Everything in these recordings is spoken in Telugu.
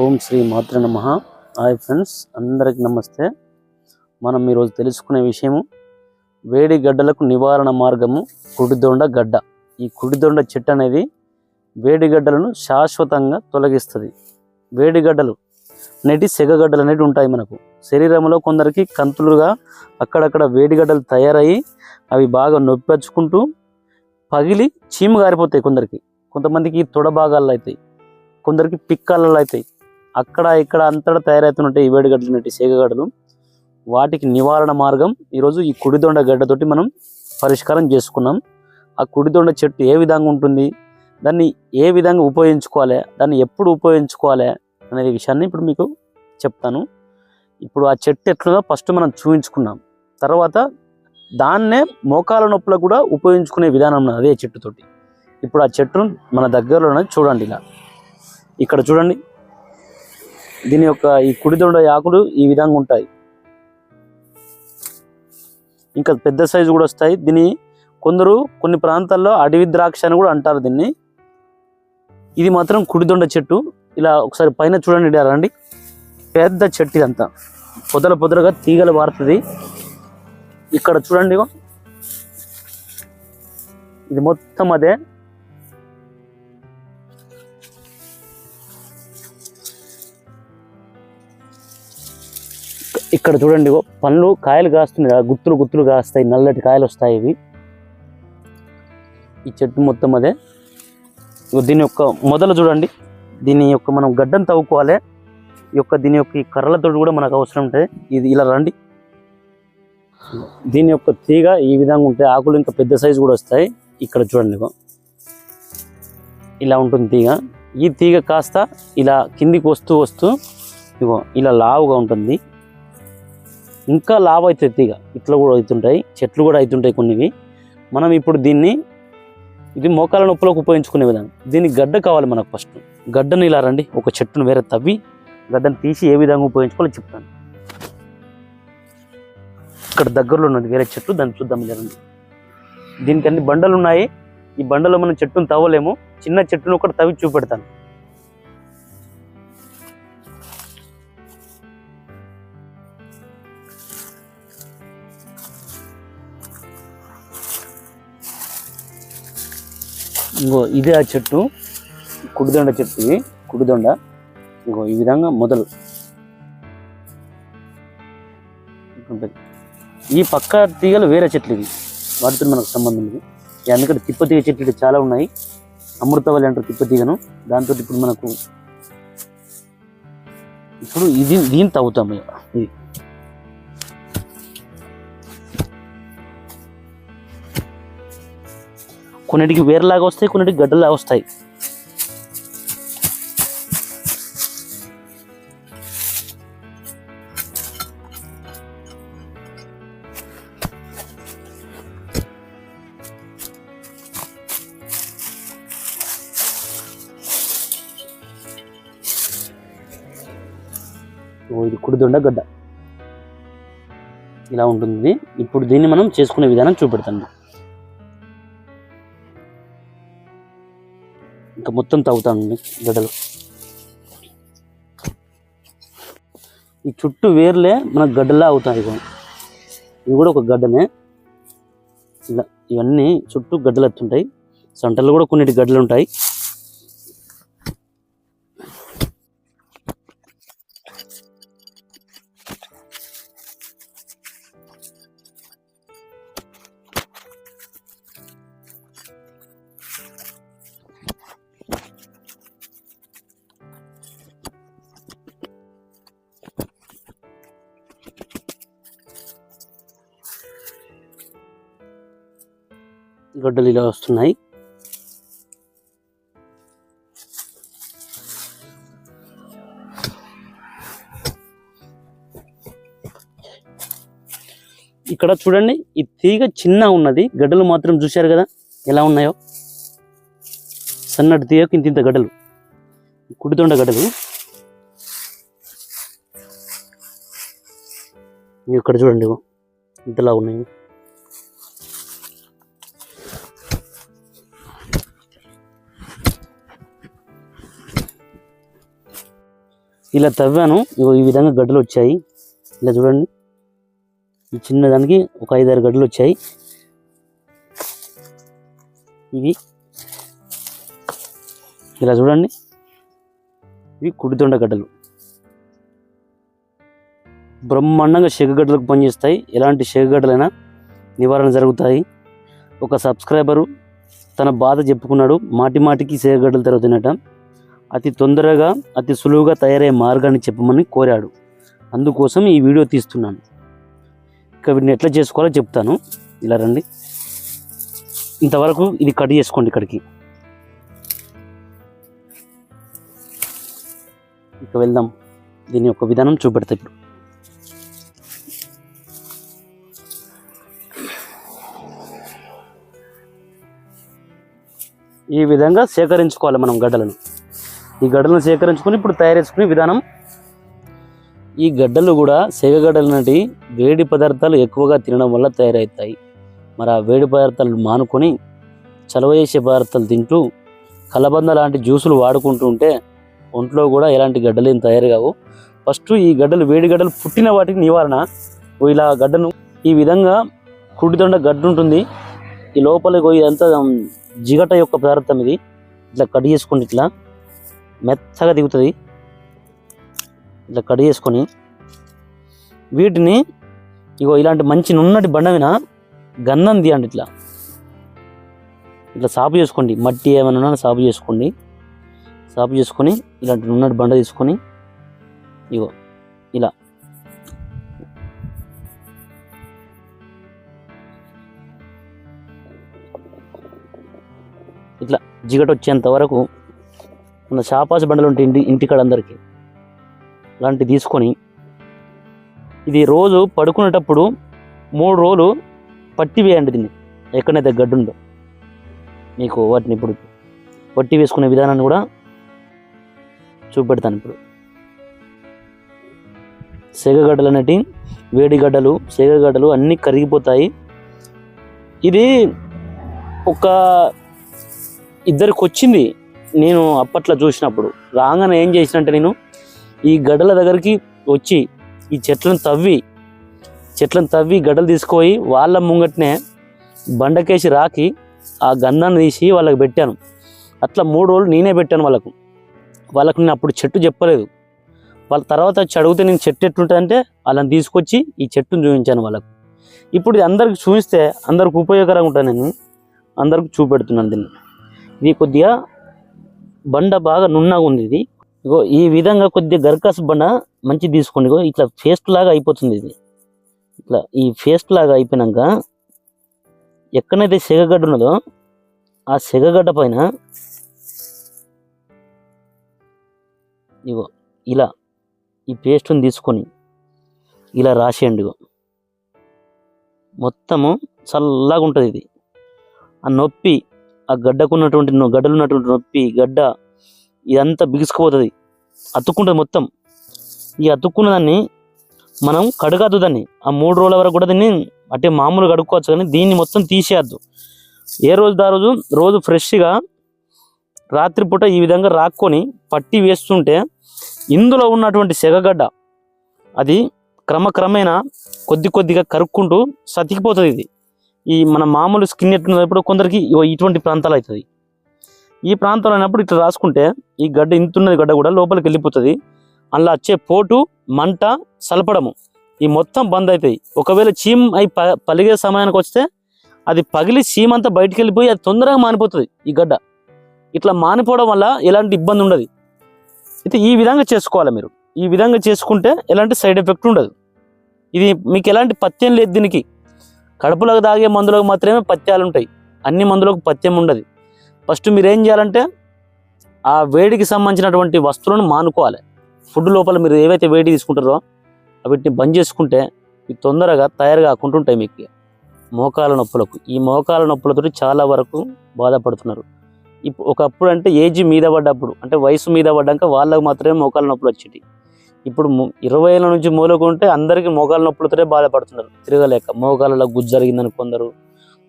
ఓం శ్రీ మాతృ నమ. హాయ్ ఫ్రెండ్స్ అందరికి నమస్తే. మనం ఈరోజు తెలుసుకునే విషయము వేడి గడ్డలకు నివారణ మార్గము కుడిదొండ గడ్డ. ఈ కుడిదొండ చెట్టు అనేది వేడి గడ్డలను శాశ్వతంగా తొలగిస్తుంది. వేడి గడ్డలు అనేటి సెగగడ్డలు అనేవి ఉంటాయి మనకు. శరీరంలో కొందరికి కంతులుగా అక్కడక్కడ వేడి గడ్డలు తయారయ్యి అవి బాగా నొప్పించుకుంటూ పగిలి చీము గారిపోతాయి కొందరికి. కొంతమందికి తొడ భాగాల్లో అవుతాయి కొందరికి పిక్కలలో అవుతాయి అక్కడ ఇక్కడ అంతటా తయారవుతున్నట్టు ఈ వేడిగడ్డలు ఉన్నట్టు సేగగడ్డలు వాటికి నివారణ మార్గం ఈరోజు ఈ కుడిదొండ గడ్డతోటి మనం పరిష్కారం చేసుకున్నాం. ఆ కుడిదొండ చెట్టు ఏ విధంగా ఉంటుంది దాన్ని ఏ విధంగా ఉపయోగించుకోవాలి దాన్ని ఎప్పుడు ఉపయోగించుకోవాలి అనే విషయాన్ని ఇప్పుడు మీకు చెప్తాను. ఇప్పుడు ఆ చెట్టు ఎట్లుందో ఫస్ట్ మనం చూపించుకున్నాం తర్వాత దాన్నే మోకాల నొప్పులకు కూడా ఉపయోగించుకునే విధానం అదే చెట్టుతోటి. ఇప్పుడు ఆ చెట్టును మన దగ్గరలో ఉన్నది చూడండి ఇలా. ఇక్కడ చూడండి. దీని యొక్క ఈ కుడిదొండ ఆకులు ఈ విధంగా ఉంటాయి. ఇంకా పెద్ద సైజు కూడా వస్తాయి. దీని కొందరు కొన్ని ప్రాంతాల్లో అడవి ద్రాక్ష అని కూడా అంటారు దీన్ని. ఇది మాత్రం కుడిదొండ చెట్టు. ఇలా ఒకసారి పైన చూడండి రండి. పెద్ద చెట్టు ఇదంతా. పొదల పొదలుగా తీగలు పారుతుంది ఇక్కడ చూడండి ఇది మొత్తం అదే. ఇక్కడ చూడండి పండ్లు కాయలు కాస్తున్నాయి కదా, గుత్తులు గుత్తులు కాస్తాయి నల్లటి కాయలు వస్తాయి ఇవి. ఈ చెట్టు మొత్తం అదే. దీని యొక్క మొదలు చూడండి. దీని యొక్క మనం గడ్డను తవ్వుకోవాలి. ఈ యొక్క దీని యొక్క ఈ కర్రలతో కూడా మనకు అవసరం ఉంటుంది. ఇది ఇలా రండి. దీని యొక్క తీగ ఈ విధంగా ఉంటాయి ఆకులు ఇంకా పెద్ద సైజు కూడా వస్తాయి. ఇక్కడ చూడండి ఇలా ఉంటుంది తీగ. ఈ తీగ కాస్త ఇలా కిందికి వస్తూ వస్తూ ఇగో ఇలా లావుగా ఉంటుంది. ఇంకా లాభ అవుతుంది తీగ ఇట్లా కూడా అవుతుంటాయి చెట్లు కూడా అవుతుంటాయి కొన్నివి. మనం ఇప్పుడు దీన్ని ఇది మోకాల నొప్పులకు ఉపయోగించుకునే విధానం. దీనికి గడ్డ కావాలి మనకు ఫస్ట్. గడ్డను ఇలా రండి ఒక చెట్టును వేరే తవ్వి గడ్డను తీసి ఏ విధంగా ఉపయోగించుకోవాలో చెప్తాను. ఇక్కడ దగ్గరలో ఉన్నది వేరే చెట్టు దాన్ని చూద్దాం జరండి దీనికి అన్ని బండలు ఉన్నాయి. ఈ బండలో మనం చెట్టును తవ్వలేము. చిన్న చెట్టును ఒకటి తవ్వి చూపెడతాను. ఇంకో ఇదే ఆ చెట్టు కుడిదొండ చెట్టు ఇది కుడిదొండ. ఇంకో ఈ విధంగా మొదలు. ఈ పక్క తీగలు వేరే చెట్లు ఇవి. వాటితో మనకు సంబంధం ఇది ఎందుకంటే తిప్పతీగ చెట్లు చాలా ఉన్నాయి. అమృతవల్లి అంటారు తిప్పతీగను. దాంతో ఇప్పుడు మనకు ఇప్పుడు ఇది దీన్ని తవ్వుతాం ఇక. కొన్నిటికి వేరులాగా వస్తాయి కొన్నిటికి గడ్డలాగా వస్తాయి. ఓ ఇది కుడిదొండ గడ్డ. ఇలా ఉంటుంది. ఇప్పుడు దీన్ని మనం చేసుకునే విధానం చూపెడతాను. ఇంకా మొత్తం తవ్వుతానండి గడ్డలు. ఈ చుట్టూ వేర్లే మనకు గడ్డలా అవుతాయి ఇవి ఇది కూడా ఒక గడ్డనే. ఇలా ఇవన్నీ చుట్టూ గడ్డలు ఎత్తుంటాయి సంటలు కూడా కొన్నిటి గడ్డలు ఉంటాయి గడ్డలు ఇలా వస్తున్నాయి. ఇక్కడ చూడండి ఈ తీగ చిన్న ఉన్నది. గడ్డలు మాత్రం చూశారు కదా ఎలా ఉన్నాయో. సన్నటి తీగకు ఇంత ఇంత గడ్డలు. కుడితొండ గడ్డలు. ఇక్కడ చూడండి ఇంతలా ఉన్నాయి. ఇలా తవ్వాను. ఇగో ఈ విధంగా గడ్డలు వచ్చాయి. ఇలా చూడండి. ఈ చిన్న దానికి ఒక ఐదారు గడ్డలు వచ్చాయి. ఇవి ఇలా చూడండి. ఇవి కుడితొండ గడ్డలు. బ్రహ్మాండంగా శేఖగడ్డలకు పనిచేస్తాయి. ఎలాంటి చెగగడ్డలైనా నివారణ జరుగుతాయి. ఒక సబ్స్క్రైబరు తన బాధ చెప్పుకున్నాడు. మాటి మాటికి శేఖగడ్డలు తిరుగుతున్నట అతి తొందరగా అతి సులువుగా తయారయ్యే మార్గాన్ని చెప్పమని కోరాడు. అందుకోసం ఈ వీడియో తీస్తున్నాను. ఇక వీటిని ఎట్లా చేసుకోవాలో చెప్తాను. ఇలా రండి. ఇంతవరకు ఇది కట్ చేసుకోండి ఇక్కడికి. ఇక వెళ్దాం. దీని యొక్క విధానం చూపెడతా ఇప్పుడు. ఈ విధంగా సేకరించుకోవాలి మనం గడ్డలను. ఈ గడ్డలను సేకరించుకొని ఇప్పుడు తయారు చేసుకునే విధానం. ఈ గడ్డలు కూడా సేగగడ్డలు లాంటి వేడి పదార్థాలు ఎక్కువగా తినడం వల్ల తయారవుతాయి. మరి ఆ వేడి పదార్థాలు మానుకొని చలవ చేసే పదార్థాలు తింటూ కలబంద లాంటి జ్యూసులు వాడుకుంటూ ఉంటే ఒంట్లో కూడా ఎలాంటి గడ్డలు ఏం తయారు కావు ఫస్ట్ ఈ గడ్డలు వేడి గడ్డలు పుట్టిన వాటికి నివారణ. ఇలా గడ్డను ఈ విధంగా కుడిదొండ గడ్డ ఉంటుంది. ఈ లోపలికి పోయి ఇదంతా జిగట యొక్క పదార్థం ఇది. ఇట్లా కట్ చేసుకోండి ఇట్లా మెత్తగా దిగుతుంది. ఇట్లా కట్ చేసుకొని వీటిని ఇగో ఇలాంటి మంచి నున్నటి బండ మీద గంధం తీయండి ఇట్లా. ఇట్లా సాపు చేసుకోండి. మట్టి ఏమైనా ఉన్నా సాపు చేసుకోండి. సాపు చేసుకొని ఇలాంటి నున్నటి బండ తీసుకొని ఇగో ఇలా. ఇట్లా జిగట వచ్చేంత వరకు మన షాపాస్ బండలు ఉంటాయి ఇంటి ఇంటికాడ అందరికీ అలాంటివి తీసుకొని ఇది రోజు పడుకునేటప్పుడు మూడు రోజులు పట్టి వేయండి దీన్ని. ఎక్కడైతే గడ్డు ఉందో. మీకు వాటిని ఇప్పుడు పట్టి వేసుకునే విధానాన్ని కూడా చూపెడతాను ఇప్పుడు. సెగగడ్డలు అనేటి వేడిగడ్డలు సేగగడ్డలు సెగగడ్డలు అన్నీ కరిగిపోతాయి. ఇది ఒక ఇద్దరికి వచ్చింది. నేను అప్పట్లో చూసినప్పుడు రాగానే ఏం చేసినంటే నేను ఈ గడ్డల దగ్గరికి వచ్చి ఈ చెట్లను తవ్వి చెట్లను తవ్వి గడ్డలు తీసుకుపోయి వాళ్ళ ముంగట్నే బండకేసి రాకి ఆ గంధాన్ని తీసి వాళ్ళకి పెట్టాను. అట్లా మూడు రోజులు నేనే పెట్టాను వాళ్ళకు. వాళ్ళకు నేను అప్పుడు చెట్టు చెప్పలేదు. వాళ్ళ తర్వాత వచ్చి అడిగితే నేను చెట్టు ఎట్లుంటుందంటే వాళ్ళని తీసుకొచ్చి ఈ చెట్టును చూపించాను వాళ్ళకు. ఇప్పుడు ఇది అందరికి చూపిస్తే అందరికి ఉపయోగకరంగా ఉంటాను నేను. అందరికి చూపెడుతున్నాను దీన్ని. ఇది కొద్దిగా బండ బాగా నున్నగా ఉంది ఇది. ఇగో ఈ విధంగా కొద్దిగా గర్కాస్ బండ మంచి తీసుకోండి. ఇగో ఇట్లా పేస్ట్ లాగా అయిపోతుంది ఇది. ఇట్లా ఈ పేస్ట్ లాగా అయిపోయినాక ఎక్కడైతే సెగగడ్డ ఉన్నదో ఆ సెగగడ్డ పైన ఇగో ఇలా ఈ పేస్ట్ని తీసుకొని ఇలా రాసేయండి ఇగో. మొత్తము చల్లగా ఉంటుంది ఇది. ఆ నొప్పి ఆ గడ్డకున్నటువంటి నొ- గడ్డలు ఉన్నటువంటి నొప్పి గడ్డ ఇదంతా బిగుసుకుపోతుంది. అతుక్కుంటుంది మొత్తం. ఈ అతుక్కున్న దాన్ని మనం కడగద్దు దాన్ని. ఆ మూడు రోజుల వరకు కూడా దీన్ని అంటే మామూలు కడుక్కోవచ్చు కానీ దీన్ని మొత్తం తీసేయద్దు. ఏ రోజు దా రోజు రోజు ఫ్రెష్గా రాత్రిపూట ఈ విధంగా రాక్కొని పట్టి వేస్తుంటే ఇందులో ఉన్నటువంటి సెగగడ్డ అది క్రమక్రమేణా కొద్ది కొద్దిగా కరుక్కుంటూ సతికిపోతుంది ఇది. ఈ మన మామూలు స్కిన్ ఎట్లున్నప్పుడు కొందరికి ఇటువంటి ప్రాంతాలు అవుతుంది ఈ ప్రాంతంలో అయినప్పుడు ఇట్లా రాసుకుంటే ఈ గడ్డ ఇంతున్నది గడ్డ కూడా లోపలికి వెళ్ళిపోతుంది. అందులో వచ్చే పోటు మంట సలపడము ఈ మొత్తం బంద్ అవుతాయి ఒకవేళ చీమ్ అయి ప- పలిగే సమయానికి వస్తే అది పగిలి చీమ్ అంతా బయటికి వెళ్ళిపోయి అది తొందరగా మానిపోతుంది ఈ గడ్డ. ఇట్లా మానిపోవడం వల్ల ఎలాంటి ఇబ్బంది ఉండదు. అయితే ఈ విధంగా చేసుకోవాలి మీరు. ఈ విధంగా చేసుకుంటే ఎలాంటి సైడ్ ఎఫెక్ట్ ఉండదు. ఇది మీకు ఎలాంటి పత్యం లేదు దీనికి. కడుపులకు తాగే మందులకు మాత్రమే పత్యాలు ఉంటాయి. అన్ని మందులకు పత్యం ఉండదు. ఫస్ట్ మీరు ఏం చేయాలంటే ఆ వేడికి సంబంధించినటువంటి వస్తువులను మానుకోవాలి. ఫుడ్ లోపల మీరు ఏవైతే వేడి తీసుకుంటారో వీటిని బంద్ చేసుకుంటే ఇవి తొందరగా తయారు కాకుండా ఉంటాయి మీకు. మోకాల నొప్పులకు. ఈ మోకాల నొప్పులతో చాలా వరకు బాధపడుతున్నారు. ఇప్పుడు ఒకప్పుడు అంటే ఏజ్ మీద పడ్డప్పుడు అంటే వయసు మీద పడ్డాక వాళ్ళకు మాత్రమే మోకాల నొప్పులు వచ్చేవి ఇప్పుడు ము- ఇరవై ఏళ్ళ నుంచి మూలకుంటే అందరికీ మోకాల నొప్పులతోనే బాధపడుతున్నారు. తిరగలేక మోకాళ్ళలో గుజ్జు జరిగిందని కొందరు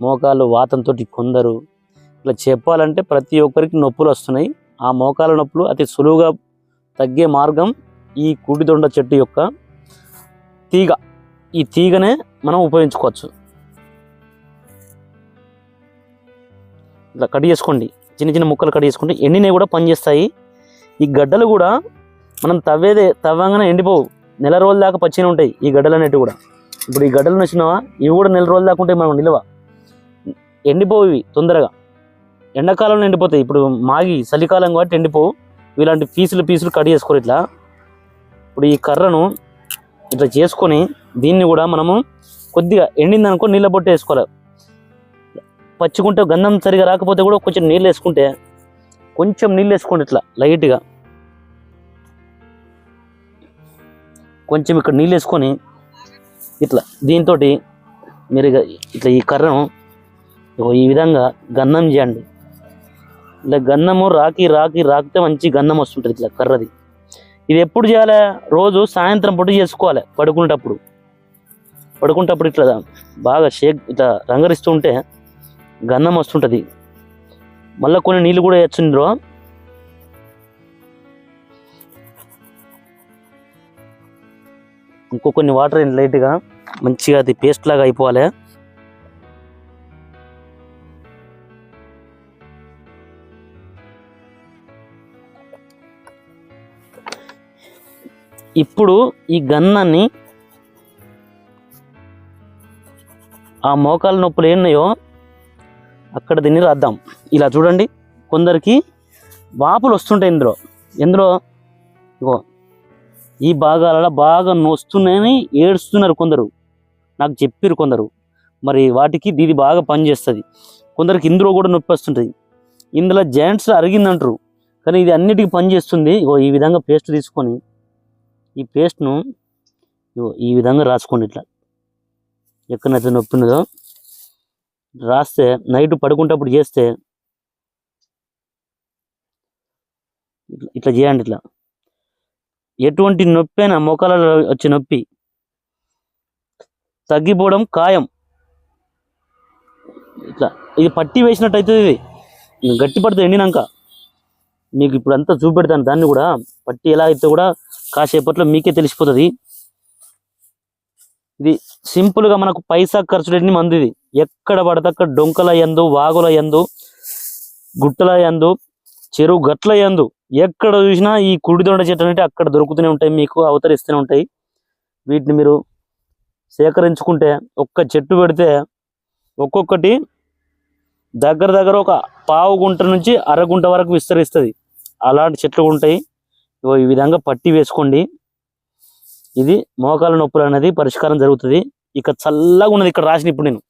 మోకాలు వాతంతో కొందరు. ఇట్లా చెప్పాలంటే ప్రతి ఒక్కరికి నొప్పులు వస్తున్నాయి. ఆ మోకాల నొప్పులు అతి సులువుగా తగ్గే మార్గం ఈ కుడిదొండ చెట్టు యొక్క తీగ. ఈ తీగనే మనం ఉపయోగించుకోవచ్చు. ఇట్లా కట్ చేసుకోండి చిన్న చిన్న ముక్కలు కట్ చేసుకుంటే ఎండినవి కూడా పనిచేస్తాయి. ఈ గడ్డలు కూడా మనం తవ్వేదే తవ్వంగానే ఎండిపోవు. నెల రోజుల దాకా పచ్చిగా ఉంటాయి ఈ గడ్డలు అనేటివి కూడా. ఇప్పుడు ఈ గడ్డలు నచ్చినావా? ఇవి కూడా నెల రోజుల దాకా ఉంటాయి మనం నిల్వ? ఎండిపోవు ఇవి తొందరగా. ఎండాకాలంలో ఎండిపోతాయి. ఇప్పుడు మాగి చలికాలం కాబట్టి ఎండిపోవు. ఇలాంటి పీసులు పీసులు కట్ చేసుకోరు ఇట్లా. ఇప్పుడు ఈ కర్రను ఇట్లా చేసుకొని దీన్ని కూడా మనము కొద్దిగా ఎండిందనుకో నీళ్ళ బొట్టు వేసుకోవాలి. పచ్చికుంటే గంధం సరిగా రాకపోతే కూడా కొంచెం నీళ్ళు వేసుకుంటే కొంచెం నీళ్ళు వేసుకోండి ఇట్లా లైట్గా. కొంచెం ఇక్కడ నీళ్ళు వేసుకొని ఇట్లా దీంతో మీరు ఇట్లా ఈ కర్రను ఈ విధంగా గన్నం చేయండి. ఇట్లా గంధము రాకి రాకి రాకితే మంచి గంధం వస్తుంటుంది ఇట్లా కర్రది. ఇది ఎప్పుడు చేయాలి? రోజు సాయంత్రం పూట చేసుకోవాలి పడుకునేటప్పుడు. పడుకునేటప్పుడు ఇట్లా బాగా షేక్ ఇట్లా రంగరిస్తుంటే ఉంటే గంధం వస్తుంటుంది. మళ్ళీ కొన్ని నీళ్ళు కూడా వేయచ్చు ఇంకో కొన్ని వాటర్ లైట్గా మంచిగా అది పేస్ట్ లాగా అయిపోవాలి. ఇప్పుడు ఈ గన్నాన్ని ఆ మోకాల నొప్పులు ఏమున్నాయో అక్కడ దీన్ని రాద్దాం. ఇలా చూడండి కొందరికి వాపులు వస్తుంటాయి ఇందులో. ఇందులో ఇగో ఈ భాగాలలో బాగా నొస్తున్నాయని ఏడుస్తున్నారు కొందరు. నాకు చెప్పారు కొందరు. మరి వాటికి ఇది బాగా పనిచేస్తుంది. కొందరికి ఇందులో కూడా నొప్పి వస్తుంటుంది. ఇందులో జాయింట్స్ అరిగిందంటారు. కానీ ఇది అన్నిటికీ పనిచేస్తుంది. ఇగో ఈ విధంగా పేస్ట్ తీసుకొని ఈ పేస్ట్ను ఇగో ఈ విధంగా రాసుకోండి ఇట్లా. ఎక్కడైతే నొప్పి ఉన్నదో రాస్తే నైట్ పడుకుంటప్పుడు చేస్తే ఇట్లా ఇట్లా చేయండి ఇట్లా. ఎటువంటి నొప్పి అయినా మోకాలలో వచ్చే నొప్పి. తగ్గిపోవడం ఖాయం. ఇట్లా ఇది పట్టి వేసినట్టు అవుతుంది ఇది గట్టి పడుతుంది ఎండినాక మీకు ఇప్పుడు అంతా చూపెడతాను. దాన్ని కూడా పట్టి ఎలా అయితే కూడా కాసేపట్లో మీకే తెలిసిపోతుంది. ఇది సింపుల్గా మనకు పైసా ఖర్చు లేని మందు ఇది. ఎక్కడ పడితే అక్కడ డొంకల ఎందు వాగుల ఎందు గుట్టల ఎందు చెరువు గట్ల ఎందు ఎక్కడ చూసినా ఈ కుడిదొండ చెట్లు అంటే అక్కడ దొరుకుతూనే ఉంటాయి మీకు అవతరిస్తూనే ఉంటాయి. వీటిని మీరు సేకరించుకుంటే ఒక్క చెట్టు పెడితే ఒక్కొక్కటి దగ్గర దగ్గర ఒక పావు గుంట నుంచి అరగుంట వరకు విస్తరిస్తుంది. అలాంటి చెట్లు ఉంటాయి. ఈ విధంగా పట్టి వేసుకోండి. ఇది మోకాల నొప్పులు అనేది పరిష్కారం జరుగుతుంది. ఇక చల్లగా ఉన్నది ఇక్కడ రాసిన ఇప్పుడు నేను.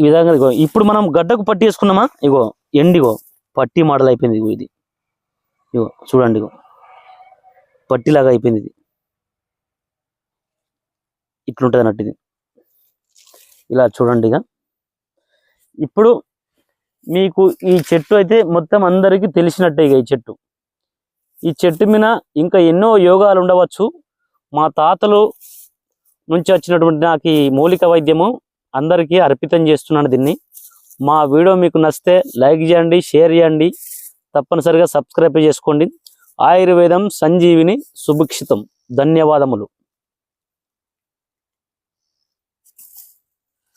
ఈ విధంగా ఇగో ఇప్పుడు మనం గడ్డకు పట్టి వేసుకున్నామా? ఇగో ఎండిగో పట్టి మోడల్ అయిపోయింది ఇగో ఇది. ఇగో చూడండి ఇగో. పట్టిలాగా అయిపోయింది ఇది. ఇట్లుంటుంది అన్నట్టు ఇది. ఇలా చూడండి ఇక. ఇప్పుడు మీకు ఈ చెట్టు అయితే మొత్తం అందరికీ తెలిసినట్టే ఇక ఈ చెట్టు. ఈ చెట్టు మీద ఇంకా ఎన్నో యోగాలు ఉండవచ్చు. మా తాతలు నుంచి వచ్చినటువంటి నాకు ఈ మూలిక వైద్యము అందరికీ అర్పితం చేస్తున్నాను దీన్ని. మా వీడియో మీకు నచ్చితే లైక్ చేయండి షేర్ చేయండి. తప్పనిసరిగా సబ్స్క్రైబ్ చేసుకోండి. ఆయుర్వేదం సంజీవిని సుభిక్షితం. ధన్యవాదములు.